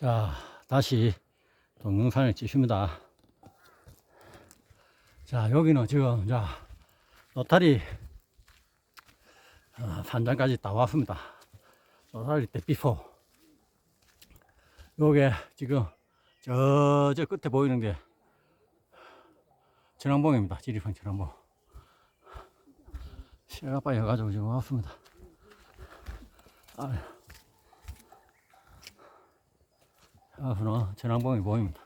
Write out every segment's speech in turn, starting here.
자, 다시 동영상을 찍습니다. 자, 여기는 지금, 자, 로타리 어, 산장까지 다 왔습니다. 로타리 대피소. 요게 지금 저, 저 끝에 보이는 게 전왕봉입니다. 지리산 전왕봉. 시야가 빠져가지고 지금 왔습니다. 아유. 앞으로 전왕봉이 보입니다.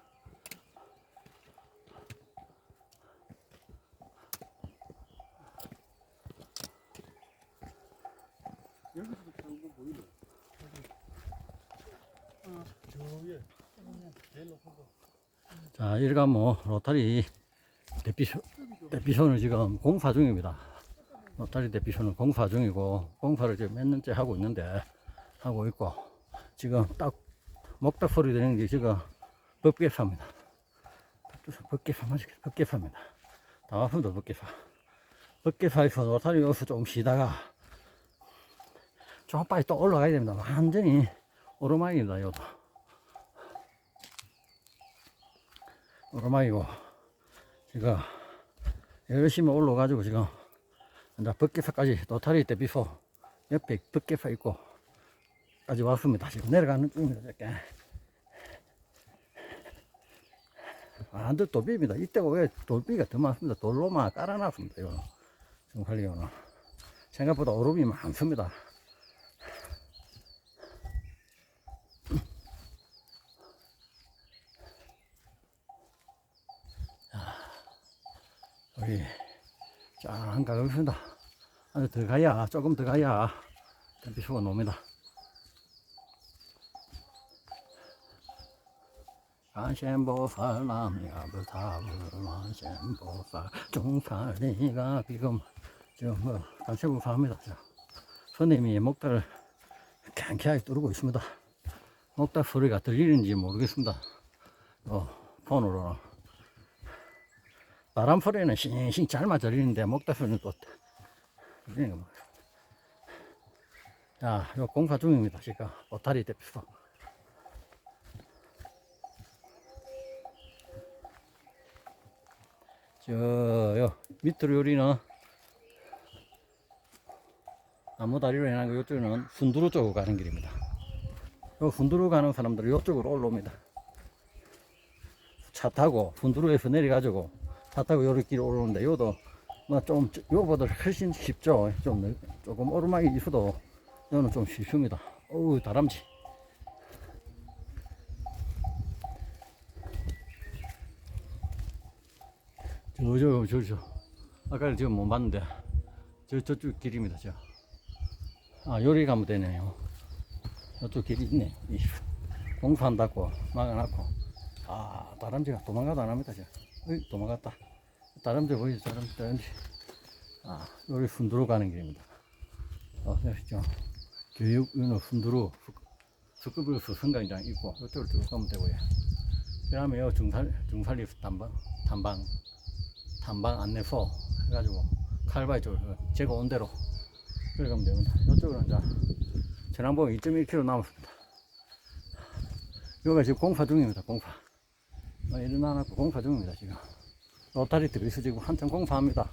자, 일간 뭐 로타리 대피소, 대피소는 지금 공사 중입니다. 로타리 대피소는 공사 중이고 공사를 지금 몇 년째 하고 있는데 하고 있고 지금 딱 먹다 소리 되는 게 지금 법계사입니다. 법계사 맞지? 법계사입니다. 다 왔습니다, 법계사. 법계사에서 로타리 여기서 좀 쉬다가 좀 빨리 또 올라가야 됩니다. 완전히 오르막입니다, 여도. 오르막이고 지금 열심히 올라가지고 지금 이제 벗개사까지 노타리 대비소 옆에 벗개사 있고 까지 왔습니다. 지금 내려가는 중입니다. 이렇게. 완전 돌비입니다. 이때가 왜 돌비가 더 많습니다. 돌로만 깔아놨습니다. 이거 지금 관리원은 생각보다 오름이 많습니다. 여기 쫙 가겠습니다. 안에 들어가야 조금 더 가야 댐비수가 놉니다. 관세음보살 남야불타불 관세음보살 종살이가 지금 지금 뭐 관세음보살입니다. 저. 손님이 목다를 캔캔하게 뚫고 있습니다. 목다 소리가 들리는지 모르겠습니다. 어, 폰으로는. 바람 소리는 싱싱 잘 맞아 들리는데 목다 소리는 또 들리는 거 모르겠어요. 자, 요 공사 중입니다. 지금 보타리 대피소. 저, 요 밑으로 요리는 나무 다리로 해놓은 거 요쪽은 순두루 쪽으로 가는 길입니다. 요 순두루 가는 사람들은 요쪽으로 올라옵니다. 차 타고 순두루에서 내려가지고 차 타고 요렇게 길 올라오는데 요도 뭐좀 요보다 훨씬 쉽죠. 좀 넓- 조금 오르막이 있어도 요는 좀 쉽습니다. 어우 다람쥐. 저저 저저 아까 지금 못 봤는데 저 저쪽 길입니다. 저. 아 요리 가면 되네요. 저쪽 길이 있네. 이 공사한다고 막아놨고 아 다람쥐가 도망가도 안 합니다. 저. 어이, 도망갔다. 다람쥐 보이죠? 다람쥐, 다람쥐. 아, 여기 순두로 가는 길입니다. 어, 여기죠. 교육, 윤호, 순두로, 스쿠브루스 성강장 있고, 이쪽으로 쭉 가면 되고요. 그 다음에 요 중살, 중살리 탐방, 탐방, 탐방 안내소 해가지고, 칼바이 쪽으로, 제가 온 대로, 그래 가면 됩니다. 이쪽으로는 이제, 전남봉 2.1km 남았습니다. 여기가 지금 공사 중입니다, 공사. 어, 일어나놨고 공사 중입니다, 지금. 로타리 들이서 지금 한참 공사합니다.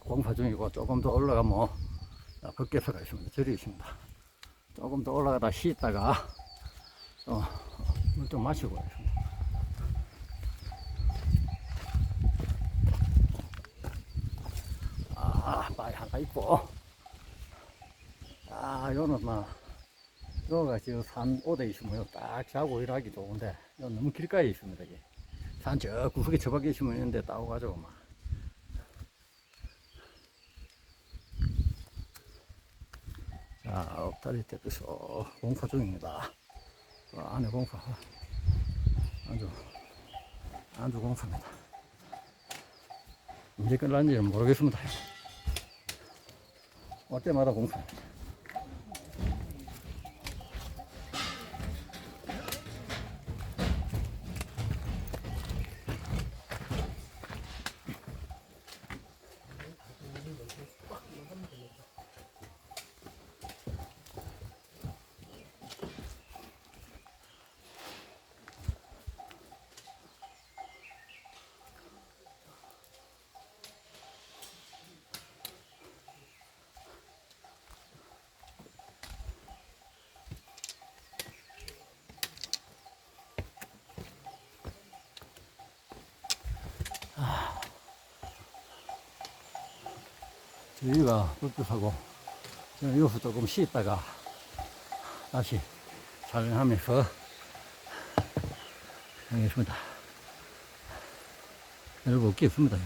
공사 중이고 조금 더 올라가면 벗개서가 있습니다. 절이 있습니다. 조금 더 올라가다 쉬다가 어, 물 좀 마시고 바위 하나 있고 아, 요는 막 요가 지금 산 오대 있으면 요 딱 자고 일하기 좋은데 요 너무 길가에 있습니다. 이게. 산저 구석에 저밖에 있으면 있는데 따고 가지고 막. 자, 엎다리 대표소 공사 중입니다. 그 안에 공사. 아주, 아주 공사입니다. 언제 끝날지는 모르겠습니다. 올 때마다 공사입니다. 여기가 뚝뚝하고 저는 여기서 조금 쉬었다가 다시 촬영하면서 하겠습니다. 여러분, 웃겠습니다.